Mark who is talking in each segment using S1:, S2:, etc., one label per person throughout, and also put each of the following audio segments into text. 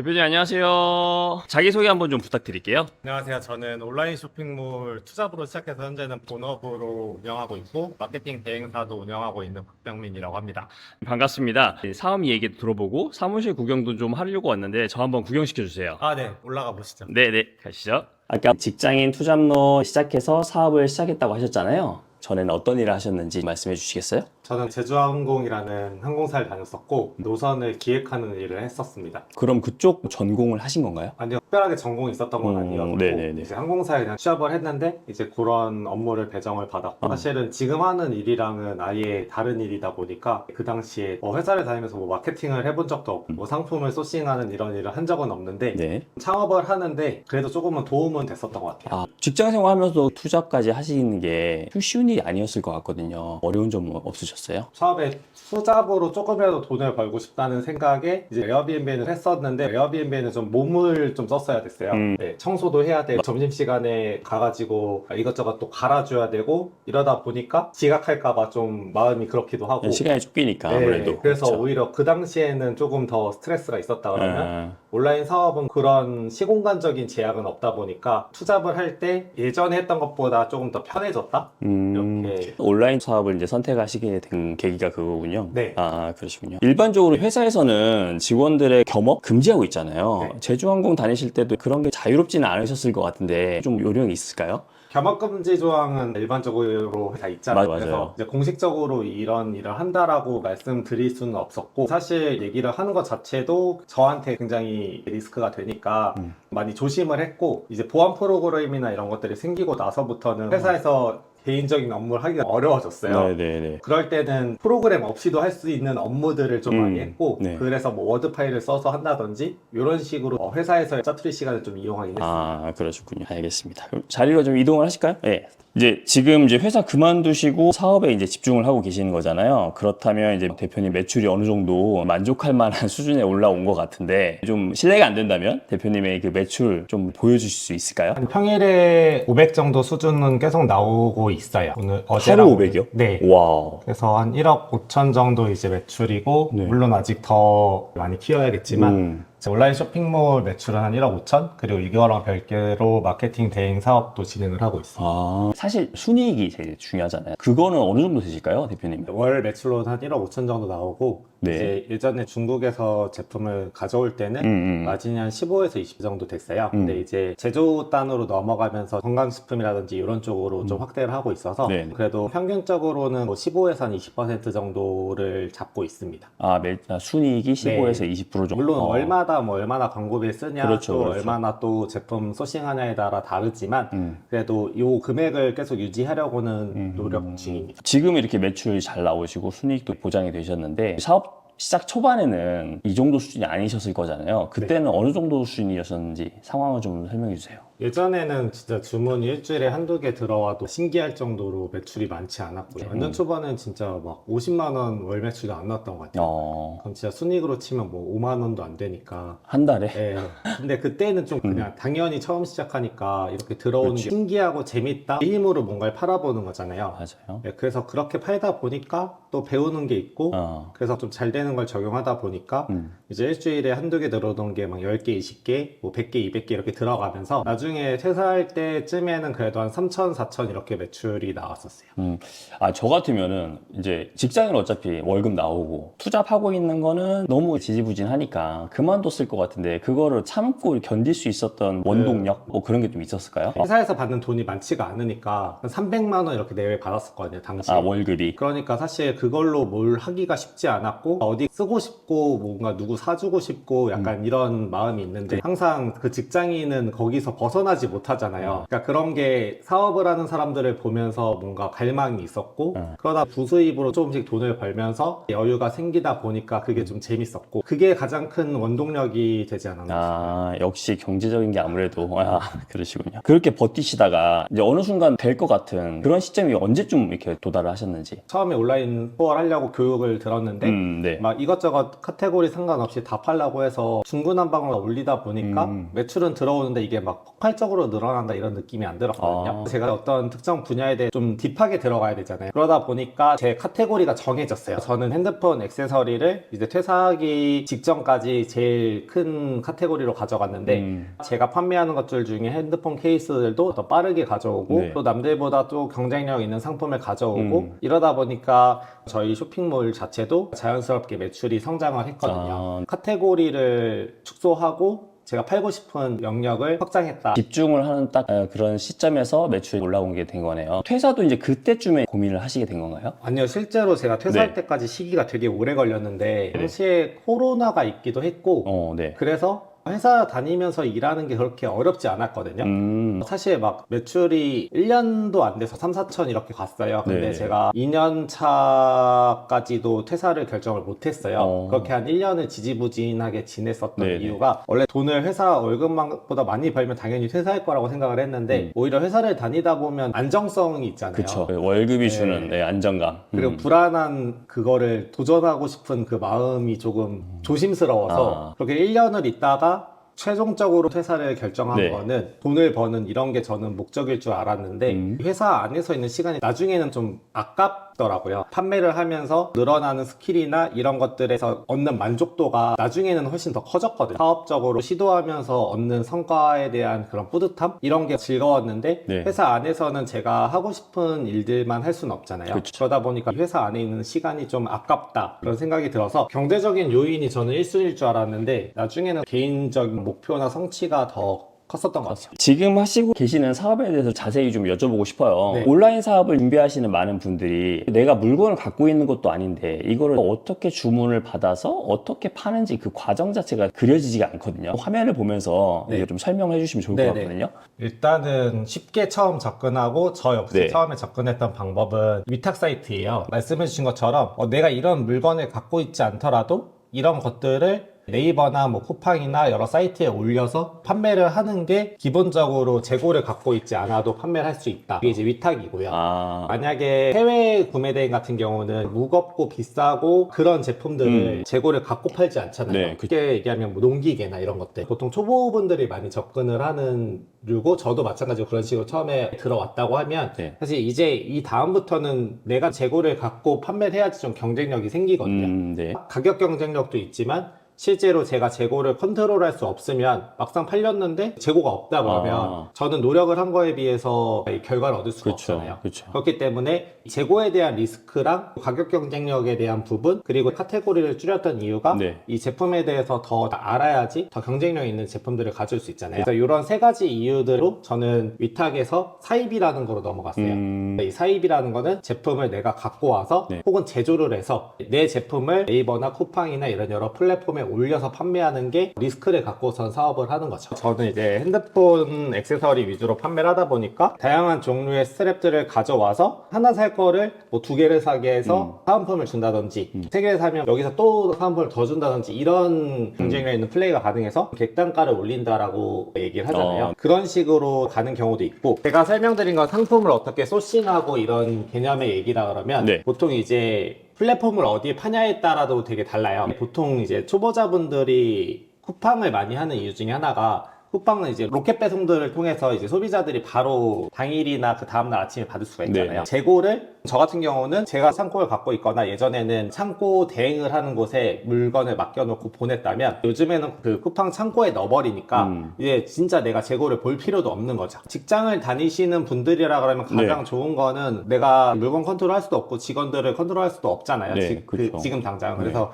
S1: 대표님 안녕하세요. 자기소개 한번 좀 부탁드릴게요.
S2: 안녕하세요. 저는 온라인 쇼핑몰 투잡으로 시작해서 현재는 본업으로 운영하고 있고 마케팅 대행사도 운영하고 있는 박병민이라고 합니다.
S1: 반갑습니다. 사업 얘기 들어보고 사무실 구경도 좀 하려고 왔는데 저 한번 구경시켜 주세요.
S2: 아, 네. 올라가 보시죠.
S1: 네네 가시죠. 아까 직장인 투잡로 시작해서 사업을 시작했다고 하셨잖아요. 전에는 어떤 일을 하셨는지 말씀해 주시겠어요?
S2: 저는 제주항공이라는 항공사를 다녔었고 노선을 기획하는 일을 했었습니다.
S1: 그럼 그쪽 전공을 하신 건가요?
S2: 아니요, 특별하게 전공이 있었던 건
S1: 음,
S2: 아니었고
S1: 네네네.
S2: 이제 항공사에 그냥 취업을 했는데 이제 그런 업무를 배정을 받았고
S1: 어.
S2: 사실은 지금 하는 일이랑은 아예 다른 일이다 보니까 그 당시에 뭐 회사를 다니면서 뭐 마케팅을 해본 적도 없고 뭐 상품을 소싱하는 이런 일을 한 적은 없는데
S1: 네.
S2: 창업을 하는데 그래도 조금은 도움은 됐었던 것 같아요.
S1: 아, 직장 생활하면서 투잡까지 하시는 게 쉬운 일이 아니었을 것 같거든요. 어려운 점은 없으셨어요?
S2: 처음에 투잡으로 조금이라도 돈을 벌고 싶다는 생각에 이제 에어비앤비를 했었는데 에어비앤비는 좀 몸을 좀 썼어야 됐어요.
S1: 음.
S2: 네, 청소도 해야 되고 점심 시간에 가가지고 이것저것 또 갈아줘야 되고 이러다 보니까 지각할까봐 좀 마음이 그렇기도 하고
S1: 시간이 쫓기니까
S2: 네,
S1: 아무래도.
S2: 그래서
S1: 그렇죠.
S2: 오히려 그 당시에는 조금 더 스트레스가 있었다 그러면
S1: 아,
S2: 온라인 사업은 그런 시공간적인 제약은 없다 보니까 투잡을 할 때 예전에 했던 것보다 조금 더 편해졌다
S1: 음,
S2: 이렇게
S1: 온라인 사업을 이제 선택하시게 된 계기가 그거군요.
S2: 네.
S1: 아, 그러시군요. 일반적으로 회사에서는 직원들의 겸업 금지하고 있잖아요.
S2: 네.
S1: 제주항공 다니실 때도 그런 게 자유롭지는 않으셨을 것 같은데 좀 요령이 있을까요?
S2: 겸업금지 조항은 일반적으로 다 있잖아요.
S1: 맞- 맞아요.
S2: 그래서 이제 공식적으로 이런 일을 한다라고 말씀드릴 수는 없었고 사실 얘기를 하는 것 자체도 저한테 굉장히 리스크가 되니까
S1: 음.
S2: 많이 조심을 했고 이제 보안 프로그램이나 이런 것들이 생기고 나서부터는 회사에서 개인적인 업무를 하기가 어려워졌어요.
S1: 네네네.
S2: 그럴 때는 프로그램 없이도 할 수 있는 업무들을 좀
S1: 음,
S2: 많이 했고
S1: 네.
S2: 그래서 뭐 워드 파일을 써서 한다든지 이런 식으로 어, 회사에서 짜투리 시간을 좀 이용하긴 했어요.
S1: 아, 그러셨군요. 알겠습니다. 그럼 자리로 좀 이동을 하실까요? 네. 이제 지금 이제 회사 그만두시고 사업에 이제 집중을 하고 계시는 거잖아요. 그렇다면 이제 대표님 매출이 어느 정도 만족할 만한 수준에 올라온 것 같은데 좀 실례가 안 된다면 대표님의 그 매출 좀 보여주실 수 있을까요?
S2: 한 평일에 500 정도 수준은 계속 나오고 있어요. 오늘 어제랑
S1: 하루
S2: 오늘.
S1: 500이요?
S2: 네.
S1: 와.
S2: 그래서 한 1억 5천 정도 이제 매출이고
S1: 네.
S2: 물론 아직 더 많이 키워야겠지만
S1: 음.
S2: 온라인 쇼핑몰 매출은 한 1억 5천 그리고 이거랑 별개로 마케팅 대행 사업도 진행을 하고 있어요.
S1: 아, 사실 순이익이 제일 중요하잖아요. 그거는 어느 정도 되실까요, 대표님?
S2: 월 매출로는 한 1억 5천 정도 나오고
S1: 네.
S2: 이제 예전에 중국에서 제품을 가져올 때는
S1: 음, 음.
S2: 마진이 한 15에서 20 정도 됐어요.
S1: 음.
S2: 근데 이제 제조 단으로 넘어가면서 건강식품이라든지 이런 쪽으로 좀 확대를 하고 있어서
S1: 네.
S2: 그래도 평균적으로는 뭐 15에서 한 20% 정도를 잡고 있습니다.
S1: 아, 매, 아, 순이익이 15에서 20% 정도.
S2: 물론
S1: 어.
S2: 월마다 뭐 얼마나 광고비를 쓰냐,
S1: 그렇죠,
S2: 또
S1: 그렇죠.
S2: 얼마나 또 제품 소싱하냐에 따라 다르지만
S1: 음.
S2: 그래도 이 금액을 계속 유지하려고는
S1: 음.
S2: 노력 중입니다.
S1: 지금 이렇게 매출이 잘 나오시고 순이익도 보장이 되셨는데 사업 시작 초반에는 이 정도 수준이 아니셨을 거잖아요. 그때는 어느 정도 수준이었는지 상황을 좀 설명해 주세요.
S2: 예전에는 진짜 주문이 일주일에 한두 개 들어와도 신기할 정도로 매출이 많지 않았고요. 완전
S1: 음.
S2: 초반엔 진짜 막 50만 원 월 매출도 안 났던 것 같아요.
S1: 어,
S2: 그럼 진짜 순익으로 치면 뭐 5만 원도 안 되니까.
S1: 한 달에?
S2: 예. 근데 그때는 좀 그냥 당연히 처음 시작하니까 이렇게 들어오는
S1: 음.
S2: 게 신기하고 재밌다. 이 힘으로 뭔가를 팔아보는 거잖아요.
S1: 맞아요.
S2: 예, 그래서 그렇게 팔다 보니까 또 배우는 게 있고
S1: 어,
S2: 그래서 좀 잘 되는 걸 적용하다 보니까
S1: 음.
S2: 이제 일주일에 한두 개 들어오던 게 막 10개, 20개, 뭐 100개, 200개 이렇게 들어가면서 나중에 퇴사할 때쯤에는 그래도 한 3천, 4천 이렇게 매출이 나왔었어요.
S1: 음. 아, 저 같으면은 이제 직장인 어차피 월급 나오고 투잡하고 있는 거는 너무 지지부진하니까 그만뒀을 것 같은데 그거를 참고 견딜 수 있었던 원동력 뭐 그런 게 좀 있었을까요?
S2: 회사에서 받는 돈이 많지가 않으니까 한 300만 원 이렇게 내외 받았었거든요, 당시에.
S1: 아, 월급이.
S2: 그러니까 사실 그걸로 뭘 하기가 쉽지 않았고 어디 쓰고 싶고 뭔가 누구 사주고 싶고 약간 이런 마음이 있는데
S1: 음. 네.
S2: 항상 그 직장인은 거기서 벗어 나지 못하잖아요. 그러니까 그런 게 사업을 하는 사람들을 보면서 뭔가 갈망이 있었고
S1: 음.
S2: 그러다 부수입으로 조금씩 돈을 벌면서 여유가 생기다 보니까 그게 좀 재밌었고 그게 가장 큰 원동력이 되지 않았나
S1: 아, 역시 경제적인 게 아무래도, 아, 그러시군요. 그렇게 버티시다가 이제 어느 순간 될 것 같은 그런 시점이 언제쯤 이렇게 도달을 하셨는지.
S2: 처음에 온라인 스토어 하려고 교육을 들었는데
S1: 음, 네.
S2: 막 이것저것 카테고리 상관없이 다 팔라고 해서 중구난방으로 올리다 보니까
S1: 음.
S2: 매출은 들어오는데 이게 막 폭발 적으로 늘어난다 이런 느낌이 안 들었거든요.
S1: 아.
S2: 제가 어떤 특정 분야에 대해 좀 딥하게 들어가야 되잖아요. 그러다 보니까 제 카테고리가 정해졌어요. 저는 핸드폰 액세서리를 이제 퇴사하기 직전까지 제일 큰 카테고리로 가져갔는데
S1: 음.
S2: 제가 판매하는 것들 중에 핸드폰 케이스들도 더 빠르게 가져오고
S1: 네.
S2: 또 남들보다 또 경쟁력 있는 상품을 가져오고
S1: 음.
S2: 이러다 보니까 저희 쇼핑몰 자체도 자연스럽게 매출이 성장을 했거든요.
S1: 아.
S2: 카테고리를 축소하고 제가 팔고 싶은 영역을 확장했다.
S1: 집중을 하는 딱 어, 그런 시점에서 매출이 올라온 게 된 거네요. 퇴사도 이제 그때쯤에 고민을 하시게 된 건가요?
S2: 아니요, 실제로 제가 퇴사할
S1: 네.
S2: 때까지 시기가 되게 오래 걸렸는데 당시에 코로나가 있기도 했고
S1: 어, 네.
S2: 그래서 회사 다니면서 일하는 게 그렇게 어렵지 않았거든요.
S1: 음,
S2: 사실 막 매출이 1년도 안 돼서 3, 4천 이렇게 갔어요. 근데
S1: 네.
S2: 제가 2년 차까지도 퇴사를 결정을 못 했어요.
S1: 어.
S2: 그렇게 한 1년을 지지부진하게 지냈었던
S1: 네, 네.
S2: 이유가 원래 돈을 회사 월급보다 많이 벌면 당연히 퇴사할 거라고 생각을 했는데
S1: 음.
S2: 오히려 회사를 다니다 보면 안정성이 있잖아요.
S1: 그쵸. 월급이
S2: 네.
S1: 주는 네, 안정감.
S2: 그리고
S1: 음.
S2: 불안한 그거를 도전하고 싶은 그 마음이 조금 조심스러워서
S1: 아.
S2: 그렇게 1년을 있다가 최종적으로 퇴사를 결정한
S1: 네.
S2: 거는 돈을 버는 이런 게 저는 목적일 줄 알았는데
S1: 음.
S2: 회사 안에서 있는 시간이 나중에는 좀 아깝더라고요. 판매를 하면서 늘어나는 스킬이나 이런 것들에서 얻는 만족도가 나중에는 훨씬 더 커졌거든요. 사업적으로 시도하면서 얻는 성과에 대한 그런 뿌듯함? 이런 게 즐거웠는데
S1: 네.
S2: 회사 안에서는 제가 하고 싶은 일들만 할 수는 없잖아요.
S1: 그쵸.
S2: 그러다 보니까 회사 안에 있는 시간이 좀 아깝다 그런 생각이 들어서 경제적인 요인이 저는 1순위일 줄 알았는데 나중에는 개인적인 목표나 성취가 더 컸었던 것 같아요.
S1: 지금 하시고 계시는 사업에 대해서 자세히 좀 여쭤보고 싶어요.
S2: 네.
S1: 온라인 사업을 준비하시는 많은 분들이 내가 물건을 갖고 있는 것도 아닌데 이거를 어떻게 주문을 받아서 어떻게 파는지 그 과정 자체가 그려지지가 않거든요. 화면을 보면서
S2: 네.
S1: 이거 좀 설명을 해주시면 좋을
S2: 네,
S1: 것
S2: 네.
S1: 같거든요.
S2: 일단은 쉽게 처음 접근하고 저 역시
S1: 네.
S2: 처음에 접근했던 방법은 위탁 사이트예요. 말씀해 주신 것처럼 어, 내가 이런 물건을 갖고 있지 않더라도 이런 것들을 네이버나 뭐 쿠팡이나 여러 사이트에 올려서 판매를 하는 게 기본적으로 재고를 갖고 있지 않아도 판매를 할 수 있다. 이게 이제 위탁이고요.
S1: 아,
S2: 만약에 해외 구매 대행 같은 경우는 무겁고 비싸고 그런 제품들을
S1: 음.
S2: 재고를 갖고 팔지 않잖아요.
S1: 네, 그-
S2: 쉽게 얘기하면 뭐 농기계나 이런 것들. 보통 초보분들이 많이 접근을 하는 류고 저도 마찬가지로 그런 식으로 처음에 들어왔다고 하면
S1: 네.
S2: 사실 이제 이 다음부터는 내가 재고를 갖고 판매를 해야지 좀 경쟁력이 생기거든요.
S1: 음, 네.
S2: 가격 경쟁력도 있지만 실제로 제가 재고를 컨트롤할 수 없으면 막상 팔렸는데 재고가 없다 그러면
S1: 아.
S2: 저는 노력을 한 거에 비해서 이 결과를 얻을 수가
S1: 그렇죠.
S2: 없잖아요.
S1: 그렇죠.
S2: 그렇기 때문에 재고에 대한 리스크랑 가격 경쟁력에 대한 부분 그리고 카테고리를 줄였던 이유가
S1: 네.
S2: 이 제품에 대해서 더 알아야지 더 경쟁력 있는 제품들을 가질 수 있잖아요. 그래서 이런 세 가지 이유들로 저는 위탁에서 사입이라는 거로 넘어갔어요.
S1: 음,
S2: 이 사입이라는 거는 제품을 내가 갖고 와서
S1: 네.
S2: 혹은 제조를 해서 내 제품을 네이버나 쿠팡이나 이런 여러 플랫폼에 올려서 판매하는 게 리스크를 갖고선 사업을 하는 거죠. 저는 이제 핸드폰 액세서리 위주로 판매를 하다 보니까 다양한 종류의 스트랩들을 가져와서 하나 살 거를 뭐 두 개를 사게 해서 사은품을 준다든지 세 개를 사면 여기서 또 사은품을 더 준다든지 이런 경쟁력 있는 플레이가 가능해서 객단가를 올린다라고 얘기를 하잖아요.
S1: 어.
S2: 그런 식으로 가는 경우도 있고 제가 설명드린 건 상품을 어떻게 소싱하고 이런 개념의 얘기라 그러면
S1: 네.
S2: 보통 이제 플랫폼을 어디에 파냐에 따라도 되게 달라요. 보통 이제 초보자분들이 쿠팡을 많이 하는 이유 중에 하나가 쿠팡은 이제 로켓 배송들을 통해서 이제 소비자들이 바로 당일이나 그 다음날 아침에 받을 수가 있잖아요.
S1: 네.
S2: 재고를 저 같은 경우는 제가 창고를 갖고 있거나 예전에는 창고 대행을 하는 곳에 물건을 맡겨놓고 보냈다면 요즘에는 그 쿠팡 창고에 넣어버리니까
S1: 음.
S2: 이제 진짜 내가 재고를 볼 필요도 없는 거죠. 직장을 다니시는 분들이라 그러면 가장
S1: 네.
S2: 좋은 거는 내가 물건 컨트롤 할 수도 없고 직원들을 컨트롤 할 수도 없잖아요.
S1: 네,
S2: 지,
S1: 그렇죠.
S2: 금 당장.
S1: 네.
S2: 그래서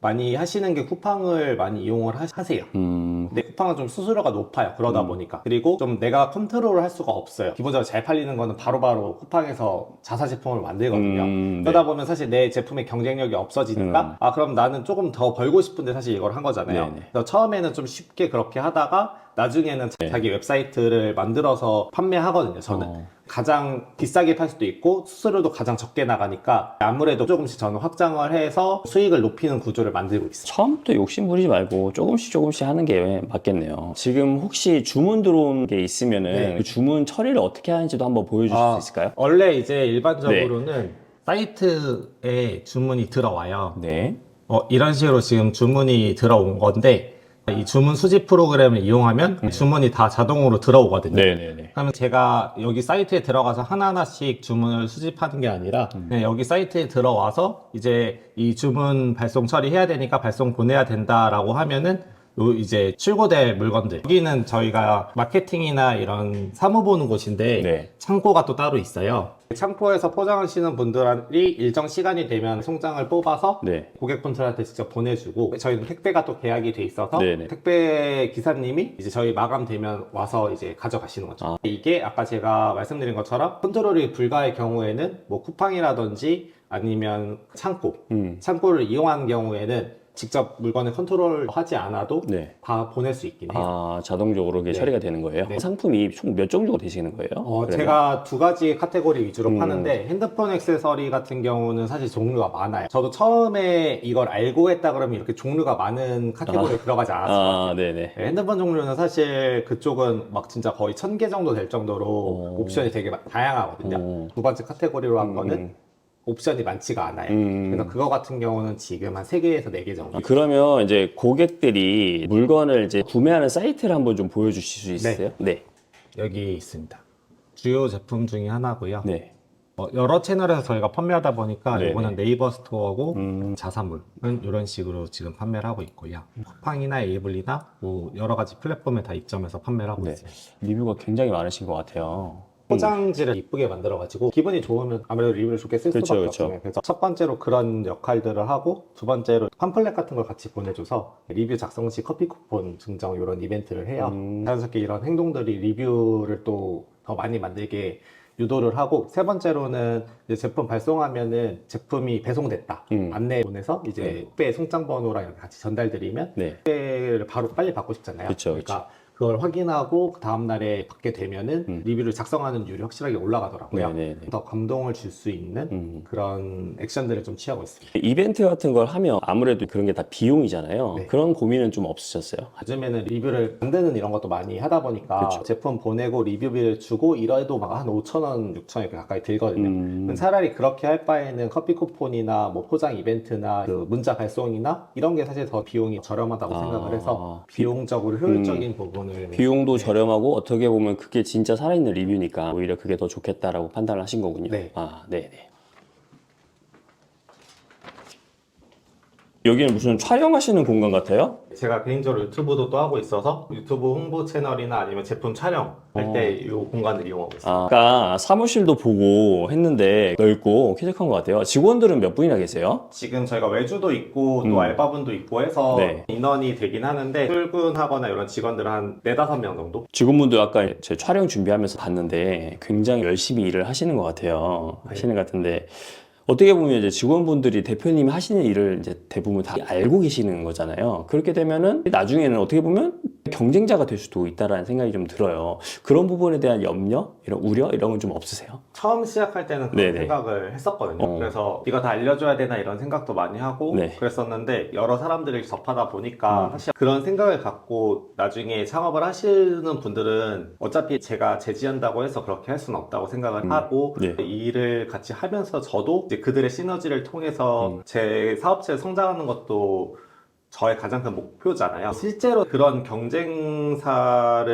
S2: 많이 하시는 게 쿠팡을 많이 이용을 하, 하세요.
S1: 음,
S2: 근데 쿠팡은 좀 수수료가 높아요. 그러다 보니까. 그리고 좀 내가 컨트롤을 할 수가 없어요. 기본적으로 잘 팔리는 거는 바로바로 쿠팡에서 자사 제품을 만들거든요.
S1: 음, 네.
S2: 그러다 보면 사실 내 제품의 경쟁력이 없어지니까
S1: 음.
S2: 아 그럼 나는 조금 더 벌고 싶은데 사실 이걸 한 거잖아요.
S1: 네네.
S2: 그래서 처음에는 좀 쉽게 그렇게 하다가 나중에는
S1: 네.
S2: 자기 웹사이트를 만들어서 판매하거든요. 저는.
S1: 어.
S2: 가장 비싸게 팔 수도 있고 수수료도 가장 적게 나가니까 아무래도 조금씩 저는 확장을 해서 수익을 높이는 구조를 만들고 있어요.
S1: 처음부터 욕심 부리지 말고 조금씩 조금씩 하는 게 맞겠네요. 지금 혹시 주문 들어온 게 있으면은
S2: 네.
S1: 그 주문 처리를 어떻게 하는지도 한번 보여주실
S2: 아,
S1: 수 있을까요?
S2: 원래 이제 일반적으로는
S1: 네.
S2: 사이트에 주문이 들어와요.
S1: 네.
S2: 어, 이런 식으로 지금 주문이 들어온 건데 이 주문 수집 프로그램을 이용하면 주문이 다 자동으로 들어오거든요.
S1: 네네네.
S2: 그러면 제가 여기 사이트에 들어가서 하나하나씩 주문을 수집하는 게 아니라 그냥 여기 사이트에 들어와서 이제 이 주문 발송 처리해야 되니까 발송 보내야 된다라고 하면은 요 이제 출고될 물건들 여기는 저희가 마케팅이나 이런 사무 보는 곳인데
S1: 네.
S2: 창고가 또 따로 있어요. 창고에서 포장하시는 분들이 일정 시간이 되면 송장을 뽑아서
S1: 네.
S2: 고객분들한테 직접 보내주고 저희는 택배가 또 계약이 돼 있어서
S1: 네네.
S2: 택배 기사님이 이제 저희 마감되면 와서 이제 가져가시는 거죠.
S1: 아.
S2: 이게 아까 제가 말씀드린 것처럼 컨트롤이 불가의 경우에는 뭐 쿠팡이라든지 아니면 창고
S1: 음.
S2: 창고를 이용하는 경우에는 직접 물건을 컨트롤하지 않아도
S1: 네.
S2: 다 보낼 수 있긴 해요.
S1: 아, 자동적으로 그게
S2: 네.
S1: 처리가 되는 거예요?
S2: 네.
S1: 상품이 총 몇 종류가 되시는 거예요?
S2: 어,
S1: 그러면?
S2: 제가 두 가지 카테고리 위주로
S1: 음.
S2: 파는데 핸드폰 액세서리 같은 경우는 사실 종류가 많아요. 저도 처음에 이걸 알고 했다 그러면 이렇게 종류가 많은 카테고리에 들어가지 않았어요.
S1: 아, 네네.
S2: 네, 핸드폰 종류는 사실 그쪽은 막 진짜 거의 천 개 정도 될 정도로
S1: 오.
S2: 옵션이 되게 마- 다양하거든요.
S1: 오.
S2: 두 번째 카테고리로 한 거는
S1: 음.
S2: 옵션이 많지가 않아요.
S1: 음.
S2: 그래서 그거 같은 경우는 지금 한 3개에서 4개 정도.
S1: 아, 그러면 이제 고객들이 물건을 이제 구매하는 사이트를 한번 좀 보여주실 수 있으세요? 네.
S2: 여기 있습니다. 주요 제품 중에 하나고요.
S1: 네.
S2: 어, 여러 채널에서 저희가 판매하다 보니까
S1: 네네.
S2: 이거는 네이버 스토어고
S1: 음.
S2: 자사물은 이런 식으로 지금 판매를 하고 있고요. 쿠팡이나 에이블리나 뭐 여러 가지 플랫폼에 다 입점해서 판매를 하고
S1: 네.
S2: 있습니다.
S1: 리뷰가 굉장히 많으신 것 같아요.
S2: 포장지를 이쁘게 만들어가지고 기분이 좋으면 아무래도 리뷰를 좋게 쓸
S1: 그쵸,
S2: 수밖에
S1: 그쵸.
S2: 없어요. 그래서 첫 번째로 그런 역할들을 하고 두 번째로 팜플렛 같은 걸 같이 보내줘서 리뷰 작성 시 커피 쿠폰 증정 이런 이벤트를 해요.
S1: 음.
S2: 자연스럽게 이런 행동들이 리뷰를 또 더 많이 만들게 유도를 하고 세 번째로는 이제 제품 발송하면은 제품이 배송됐다
S1: 음.
S2: 안내 보내서 이제
S1: 네.
S2: 택배 송장 번호랑 이렇게 같이 전달드리면
S1: 네.
S2: 택배를 바로 빨리 받고 싶잖아요.
S1: 그쵸,
S2: 그러니까 그걸 확인하고 그 다음 날에 받게 되면은
S1: 음.
S2: 리뷰를 작성하는 율이 확실하게 올라가더라고요.
S1: 네네네.
S2: 더 감동을 줄 수 있는
S1: 음.
S2: 그런 액션들을 좀 취하고 있습니다.
S1: 이벤트 같은 걸 하면 아무래도 그런 게 다 비용이잖아요.
S2: 네.
S1: 그런 고민은 좀 없으셨어요?
S2: 요즘에는 리뷰를 만드는 이런 것도 많이 하다 보니까
S1: 그쵸.
S2: 제품 보내고 리뷰비를 주고 이래도 막 한 5천 원, 6천 원 가까이 들거든요.
S1: 음.
S2: 차라리 그렇게 할 바에는 커피 쿠폰이나 뭐 포장 이벤트나 그 문자 발송이나 이런 게 사실 더 비용이 저렴하다고
S1: 아.
S2: 생각을 해서 비용적으로 효율적인 부분 을
S1: 비용도 저렴하고 어떻게 보면 그게 진짜 살아있는 리뷰니까 오히려 그게 더 좋겠다라고 판단을 하신 거군요.
S2: 네.
S1: 아, 네 네. 여기는 무슨 촬영하시는 공간 같아요?
S2: 제가 개인적으로 유튜브도 또 하고 있어서 유튜브 홍보 채널이나 아니면 제품 촬영 할 때 이 공간을 이용하고 있어요.
S1: 아, 아까 사무실도 보고 했는데 넓고 쾌적한 것 같아요. 직원들은 몇 분이나 계세요?
S2: 지금 저희가 외주도 있고 또
S1: 음.
S2: 알바분도 있고 해서
S1: 네.
S2: 인원이 되긴 하는데 출근하거나 이런 직원들 한 네다섯 명 정도?
S1: 직원분들 아까 제 촬영 준비하면서 봤는데 굉장히 열심히 일을 하시는 것 같아요.
S2: 네.
S1: 하시는 것 같은데 어떻게 보면 이제 직원분들이 대표님이 하시는 일을 이제 대부분 다 알고 계시는 거잖아요. 그렇게 되면은 나중에는 어떻게 보면 경쟁자가 될 수도 있다라는 생각이 좀 들어요. 그런 부분에 대한 염려, 이런 우려 이런 건 좀 없으세요?
S2: 처음 시작할 때는 그런
S1: 네네.
S2: 생각을 했었거든요.
S1: 어.
S2: 그래서 이거 다 알려줘야 되나 이런 생각도 많이 하고
S1: 네.
S2: 그랬었는데 여러 사람들을 접하다 보니까
S1: 음.
S2: 사실 그런 생각을 갖고 나중에 창업을 하시는 분들은 어차피 제가 제지한다고 해서 그렇게 할 수는 없다고 생각을
S1: 음.
S2: 하고
S1: 네.
S2: 이 일을 같이 하면서 저도 그들의 시너지를 통해서
S1: 음.
S2: 제 사업체를 성장하는 것도 저의 가장 큰 목표잖아요. 실제로 그런 경쟁사를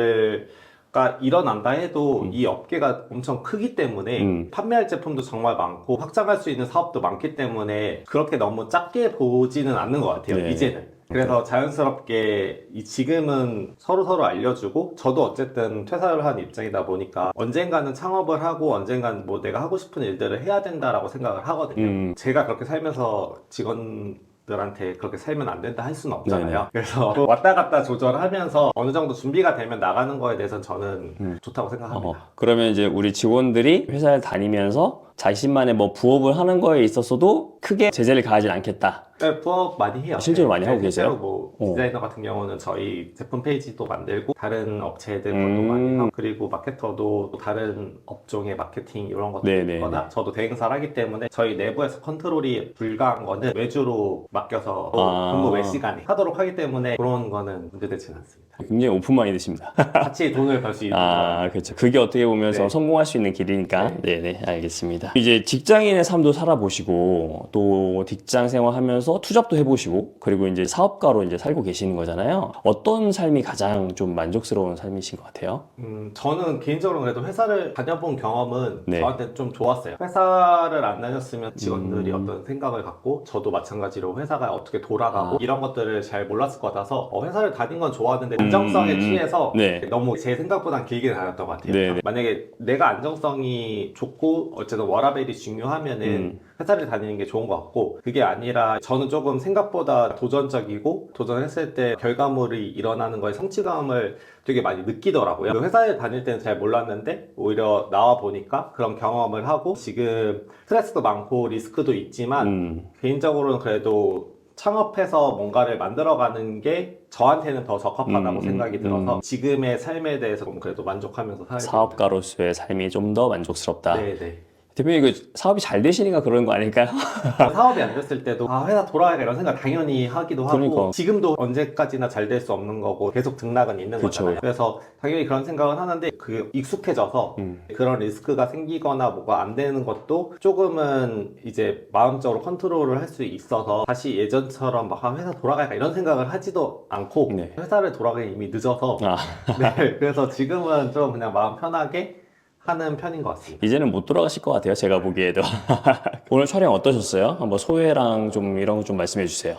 S2: 가 일어난다 해도
S1: 음.
S2: 이 업계가 엄청 크기 때문에
S1: 음.
S2: 판매할 제품도 정말 많고 확장할 수 있는 사업도 많기 때문에 그렇게 너무 작게 보지는 않는 것 같아요.
S1: 네.
S2: 이제는. 그래서 자연스럽게 이 지금은 서로 서로 알려주고 저도 어쨌든 퇴사를 한 입장이다 보니까 언젠가는 창업을 하고 언젠가는 뭐 내가 하고 싶은 일들을 해야 된다라고 생각을 하거든요.
S1: 음.
S2: 제가 그렇게 살면서 직원 들한테 그렇게 살면 안 된다 할 수는 없잖아요.
S1: 네네.
S2: 그래서 뭐 왔다 갔다 조절하면서 어느 정도 준비가 되면 나가는 거에 대해서는 저는
S1: 음.
S2: 좋다고 생각합니다.
S1: 어, 그러면 이제 우리 직원들이 회사를 다니면서 자신만의 뭐 부업을 하는 거에 있어서도 크게 제재를 가하진 않겠다.
S2: 네, 부업 많이 해요.
S1: 실제로 많이 하고
S2: 실제로
S1: 계세요?
S2: 뭐
S1: 어.
S2: 디자이너 같은 경우는 저희 제품 페이지도 만들고 다른 업체들 것도
S1: 음.
S2: 많이 하고 그리고 마케터도 또 다른 업종의 마케팅 이런 것도
S1: 네네.
S2: 있거나 저도 대행사를 하기 때문에 저희 내부에서 컨트롤이 불가한 거는 외주로 맡겨서
S1: 아.
S2: 근무 외 시간에 하도록 하기 때문에 그런 거는 문제되지는 않습니다.
S1: 굉장히 오픈 마인드십니다.
S2: 같이 돈을 벌 수 있는
S1: 아, 그렇죠. 그게 어떻게 보면
S2: 네.
S1: 성공할 수 있는 길이니까. 네, 네, 알겠습니다. 이제 직장인의 삶도 살아보시고 또 직장 생활하면서 투잡도 해보시고 그리고 이제 사업가로 이제 살고 계시는 거잖아요. 어떤 삶이 가장 좀 만족스러운 삶이신 것 같아요?
S2: 음, 저는 개인적으로 그래도 회사를 다녀본 경험은
S1: 네.
S2: 저한테 좀 좋았어요. 회사를 안 다녔으면 직원들이
S1: 음.
S2: 어떤 생각을 갖고 저도 마찬가지로 회사가 어떻게 돌아가고
S1: 아.
S2: 이런 것들을 잘 몰랐을 것 같아서 어, 회사를 다닌 건 좋았는데 안정성에
S1: 음,
S2: 취해서
S1: 네.
S2: 너무 제 생각보단 길게 다녔던 것 같아요.
S1: 네, 네.
S2: 만약에 내가 안정성이 좋고 어쨌든 워라벨이 중요하면은
S1: 음.
S2: 회사를 다니는 게 좋은 것 같고 그게 아니라 저는 조금 생각보다 도전적이고 도전했을 때 결과물이 일어나는 거에 성취감을 되게 많이 느끼더라고요. 그 회사에 다닐 때는 잘 몰랐는데 오히려 나와 보니까 그런 경험을 하고 지금 스트레스도 많고 리스크도 있지만
S1: 음,
S2: 개인적으로는 그래도 창업해서 뭔가를 만들어가는 게 저한테는 더 적합하다고
S1: 음,
S2: 생각이
S1: 음,
S2: 들어서
S1: 음.
S2: 지금의 삶에 대해서 좀 그래도 만족하면서 살고
S1: 사업가로서의 삶이 좀 더 만족스럽다.
S2: 네네.
S1: 대표님 그 사업이 잘 되시니까 그런 거 아닐까요?
S2: 사업이 안 됐을 때도 아 회사 돌아가야 이런 생각 당연히 하기도 하고
S1: 그러니까.
S2: 지금도 언제까지나 잘 될 수 없는 거고 계속 등락은 있는
S1: 그쵸.
S2: 거잖아요. 그래서 당연히 그런 생각은 하는데 그 익숙해져서
S1: 음.
S2: 그런 리스크가 생기거나 뭐가 안 되는 것도 조금은 이제 마음적으로 컨트롤을 할 수 있어서 다시 예전처럼 막 아, 회사 돌아갈까 이런 생각을 하지도 않고
S1: 네.
S2: 회사를 돌아가기 이미 늦어서
S1: 아,
S2: 네, 그래서 지금은 좀 그냥 마음 편하게 하는 편인 것 같습니다.
S1: 이제는 못 돌아가실 것 같아요. 제가 보기에도. 오늘 촬영 어떠셨어요? 한번 소회랑 좀 이런 거 좀 말씀해 주세요.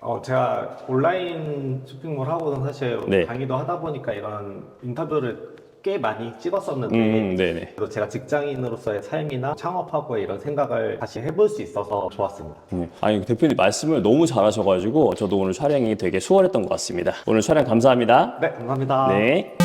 S2: 어, 제가 온라인 쇼핑몰 하고는 사실
S1: 네.
S2: 강의도 하다 보니까 이런 인터뷰를 꽤 많이 찍었었는데
S1: 음, 네네.
S2: 그래도 제가 직장인으로서의 삶이나 창업하고의 이런 생각을 다시 해볼 수 있어서 좋았습니다.
S1: 음, 아니 대표님 말씀을 너무 잘하셔가지고 저도 오늘 촬영이 되게 수월했던 것 같습니다. 오늘 촬영 감사합니다.
S2: 네, 감사합니다.
S1: 네.